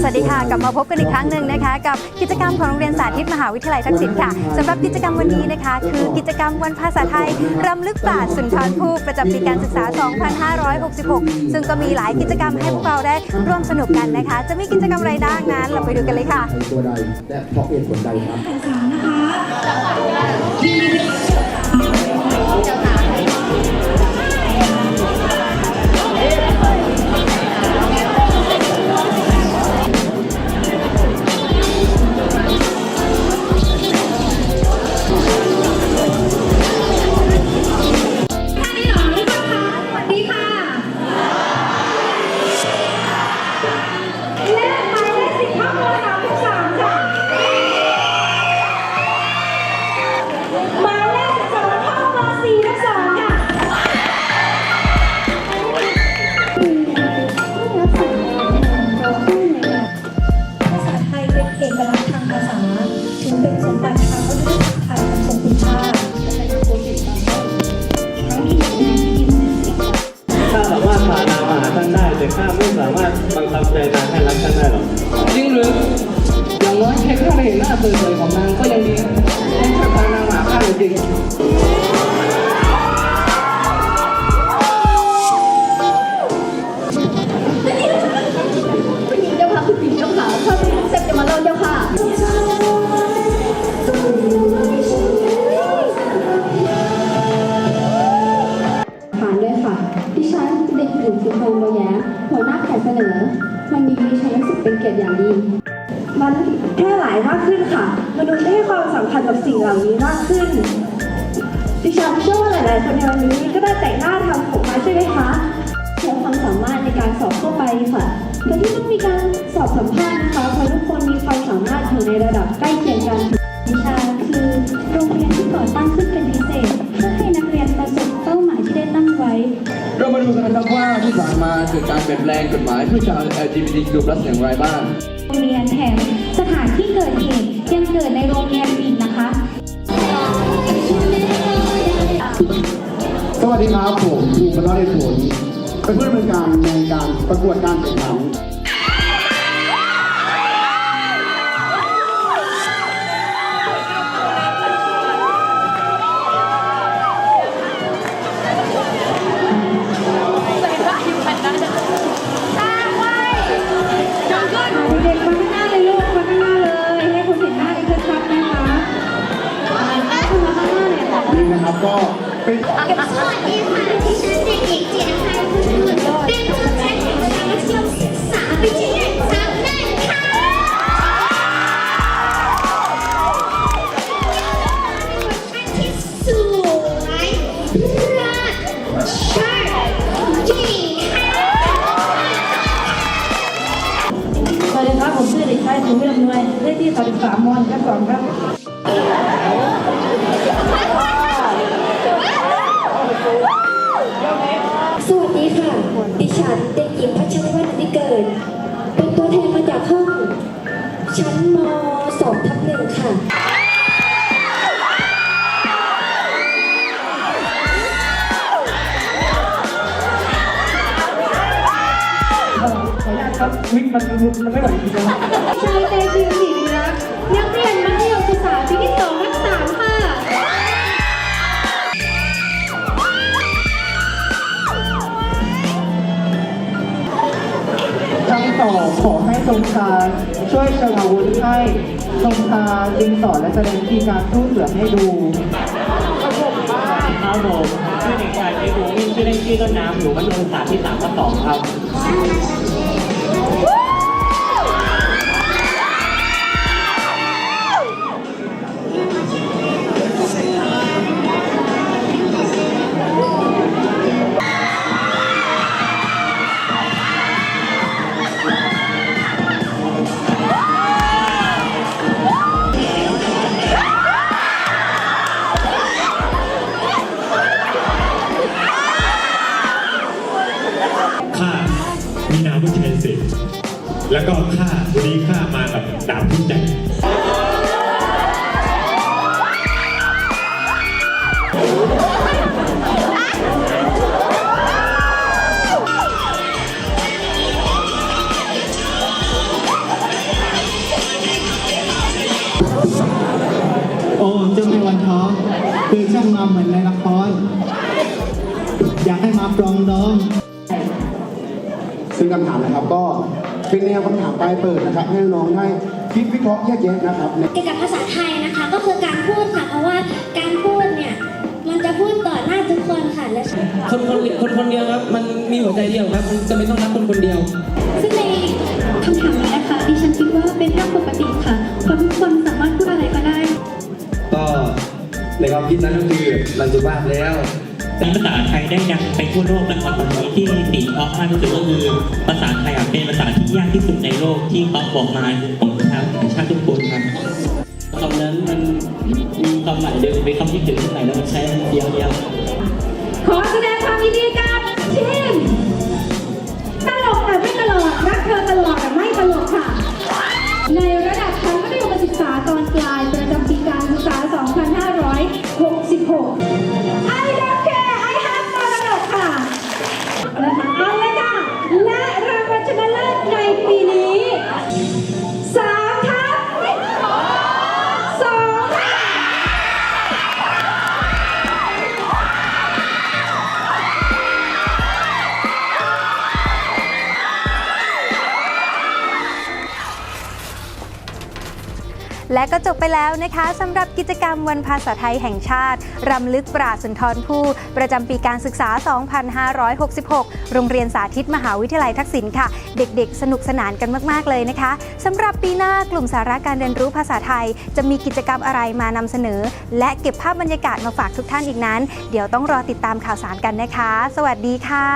สวัสดีค่ะกลับมาพบกันอีกครั้งหนึ่งนะคะ กับกิจกรรมของโรงเรียนสาธิตมหาวิทยาลัยทักษิณค่ะสำหรับกิจกรรมวันนี้นะคะ คือกิจกรรมวันภาษาไทยรำลึกปราชญ์สุนทรภู่ประจำปีการศึกษา 2566 ซึ่งก็มีหลายกิจกรรมให้พวกเราได้ร่วมสนุกกันนะคะ จะมีกิจกรรมอะไรบ้างนั้น เราไปดูกันเลยค่ะาได้เห็นหน้าสวยๆของนางก็ยังดีให้ข้าพานางมาข้าจริงๆคุณหญิงเจ้าค่ะคุณหญิงเจ้าค่ะข้าเป็นเสร็จะมาเล่าเจ้าค่ะผ่านด้วยค่ะดิฉันเด็กหญิงสุพงษ์บัวแย้มหัวหน้าแผนเสนอ วันนี้ดิฉันรู้สึกเป็นเกียรติอย่างยิ่ง มันแพร่หลายมากขึ้นค่ะ มนุษย์ให้ความสำคัญกับสิ่งเหล่านี้มากขึ้น ดิฉันเชื่อว่าหลาย ๆ คนในวันนี้ก็ได้แต่งหน้าทำผมมาใช่ไหมคะใช้ความสามารถในการสอบเข้าไปค่ะโดยที่ต้องมีการสอบสัมภาษณ์นะคะเพราะทุกคนมีความสามารถอยู่ในระดับใกล้เคียงกันวิชาคือโรงเรียนที่ก่อตั้งขึ้นเป็น มาเกิดการเปลี่ยนแปลงกฎหมายเพื่อชาว LGBTQ+ อย่างไรบ้าง โรงเรียนแถมสถานที่เกิดเหตุยังเกิดในโรงเรียนอีกนะคะ สวัสดีครับผมภูมิพัฒน์เดชผลเป็นผู้ดำเนินการในการประกวดการแข่งขัน วิทย์อำนวยเลขที่สองสามมอนครับสองครับ ครับวิกมันมันไม่ไหวจริงๆครับชายเตชินศรีรักษ์นักเรียนมัธยมศึกษาปีที่สองทับสามค่ะคำตอบขอให้ทรงชาช่วยชิญอาวุธให้ทรงชาจึงสอนและแสดงวิธีการสู้เสือให้ดูครับผมชื่อเด็กชายเจดูวิ่งชื่อเล่นชื่อต้นน้ำอยู่มัธยมศึกษาที่สามทับสองครับ น้อง คือช่างมาเหมือนในละคร อยากให้มาปรองดอง ซึ่งคำถามนะครับก็เป็นแนวคำถามปลายเปิดนะครับให้น้องๆได้คิดวิเคราะห์แยกแยะนะครับใน เกี่ยวกับภาษาไทยนะคะ ก็คือการพูดค่ะ เพราะว่าการพูดเนี่ย มันจะพูดต่อหน้าทุกคนค่ะและคนคนคนคนเดียวครับ มันมีหัวใจเดียวครับมันจะไม่ต้องรักคนคนเดียว ซึ่งในคำถาม ในความคิดนั้นก็คือมันสุภาพแล้วเป็นภาษาไทยได้ดังไปทั่วโลกนะครับตอนนี้ที่ติดออกมากที่สุดก็คือภาษาไทยอะเป็นภาษาที่ยากที่สุดในโลกที่เขาบอกมาของชาวต่างชาติทุกคนครับคำนั้นมันมีความหมายเดิมเป็นคำที่ถึงที่ไหนแล้วมันใช้เดียวเดียวขอแสดงความยินดีกับทีม และก็จบไปแล้วนะคะสำหรับกิจกรรมวันภาษาไทยแห่งชาติ รำลึกปราศสุนทรภู่ประจำปีการศึกษา 2566 โรงเรียนสาธิตมหาวิทยาลัยทักษิณค่ะ เด็กๆ สนุกสนานกันมาก ๆ เลยนะคะสำหรับปีหน้ากลุ่มสาระการเรียนรู้ภาษาไทย จะมีกิจกรรมอะไรมานำเสนอ และเก็บภาพบรรยากาศมาฝากทุกท่านอีกนั้น เดี๋ยวต้องรอติดตามข่าวสารกันนะคะ สวัสดีค่ะ